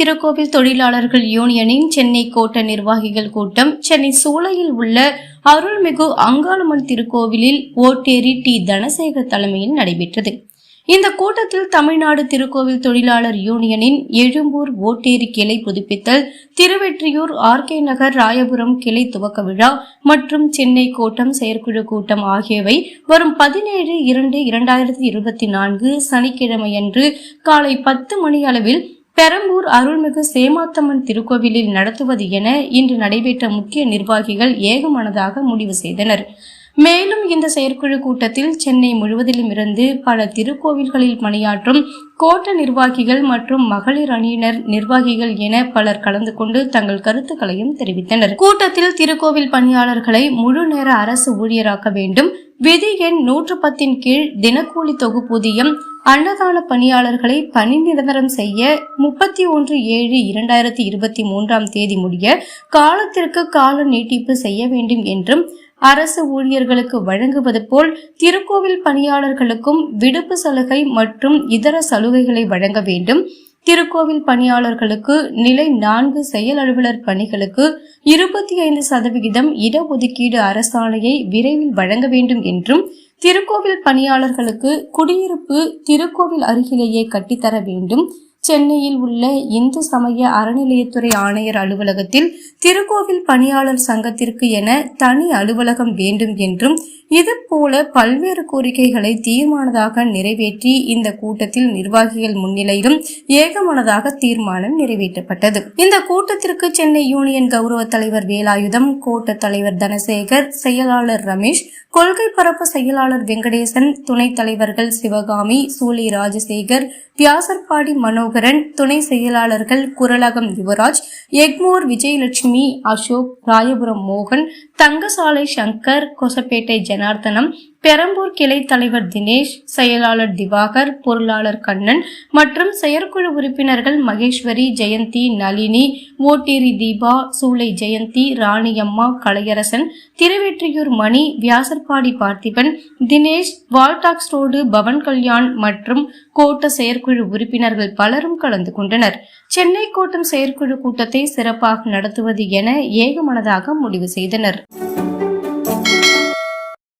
திருக்கோவில் தொழிலாளர்கள் யூனியனின் சென்னை கோட்ட நிர்வாகிகள் கூட்டம் சென்னை சூளையில் உள்ள அருள்மிகு அங்காளம்மன் திருக்கோவிலில் ஓட்டேரி டி. தனசேகர் தலைமையில் நடைபெற்றது. இந்த கூட்டத்தில் தமிழ்நாடு திருக்கோவில் தொழிலாளர் யூனியனின் எழும்பூர் ஓட்டேரி கிளை புதுப்பித்தல் திருவெற்றியூர் ஆர்கே நகர் ராயபுரம் கிளை துவக்க விழா மற்றும் சென்னை கோட்டம் செயற்குழு கூட்டம் ஆகியவை வரும் பதினேழு இரண்டு இரண்டாயிரத்தி இருபத்தி நான்கு சனிக்கிழமையன்று காலை பத்து மணி அளவில் பெரம்பூர் அருள்மிகு சேமாத்தம்மன் திருக்கோவிலில் நடத்துவது என இன்று நடைபெற்ற முக்கிய நிர்வாகிகள் ஏகமனதாக முடிவு செய்தனர். மேலும் இந்த செயற்குழு கூட்டத்தில் சென்னை முழுவதிலும் இருந்து பல திருக்கோவில்களில் பணியாற்றும் கோட்ட நிர்வாகிகள் மற்றும் மகளிர் அணியினர் நிர்வாகிகள் என பலர் கலந்து கொண்டு தங்கள் கருத்துக்களையும் தெரிவித்தனர். கூட்டத்தில் திருக்கோவில் பணியாளர்களை முழு நேர அரசு ஊழியராக்க வேண்டும். விதி எண் நூற்று பத்தின் கீழ் தினக்கூலி தொகுப்பூதியம் அன்னதான பணியாளர்களை பணி நிரந்தரம் செய்ய முப்பத்தி ஒன்று ஏழு இரண்டாயிரத்தி இருபத்தி மூன்றாம் தேதி முடிய காலத்திற்கு கால நீட்டிப்பு செய்ய வேண்டும் என்றும் அரசு ஊழியர்களுக்கு வழங்குவது போல் திருக்கோவில் பணியாளர்களுக்கும் விடுப்பு சலுகை மற்றும் இதர சலுகைகளை வழங்க வேண்டும். திருக்கோவில் பணியாளர்களுக்கு நிலை நான்கு செயல் அலுவலர் பணிகளுக்கு இருபத்தி ஐந்து சதவிகிதம் இடஒதுக்கீடு அரசாணையை விரைவில் வழங்க வேண்டும் என்றும் திருக்கோவில் பணியாளர்களுக்கு குடியிருப்பு திருக்கோவில் அருகிலேயே கட்டித்தர வேண்டும். சென்னையில் உள்ள இந்து சமய அறநிலையத்துறை ஆணையர் அலுவலகத்தில் திருக்கோவில் பணியாளர் சங்கத்திற்கு என தனி அலுவலகம் வேண்டும் என்றும் இதுபோல பல்வேறு கோரிக்கைகளை தீர்மானதாக நிறைவேற்றி இந்த கூட்டத்தில் நிர்வாகிகள் முன்னிலையிலும் ஏகமனதாக தீர்மானம் நிறைவேற்றப்பட்டது. இந்த கூட்டத்திற்கு சென்னை யூனியன் கௌரவ தலைவர் வேலாயுதம் கோட்ட தலைவர் தனசேகர் செயலாளர் ரமேஷ் கொள்கை பரப்பு செயலாளர் வெங்கடேசன் துணைத் தலைவர்கள் சிவகாமி சூலி ராஜசேகர் வியாசர்பாடி மனோகரன் துணை செயலாளர்கள் குரலகம் யுவராஜ் எக்மோர் விஜயலட்சுமி அசோக் ராயபுரம் மோகன் தங்கசாலை சங்கர் கொசப்பேட்டை ஜனார்த்தனம் பெரம்பூர் கிளை தலைவர் தினேஷ் செயலாளர் திவாகர் பொருளாளர் கண்ணன் மற்றும் செயற்குழு உறுப்பினர்கள் மகேஸ்வரி ஜெயந்தி நளினி ஓட்டேரி தீபா சூளை ஜெயந்தி ராணியம்மா கலையரசன் திருவெற்றியூர் மணி வியாசர்பாடி பார்த்திபன் தினேஷ் வால்டாக்ஸ் ரோடு பவன் கல்யாண் மற்றும் கோட்ட செயற்குழு உறுப்பினர்கள் பலரும் கலந்து கொண்டனர். சென்னை கோட்டம் செயற்குழு கூட்டத்தை சிறப்பாக நடத்துவது என ஏகமனதாக முடிவு செய்தனர்.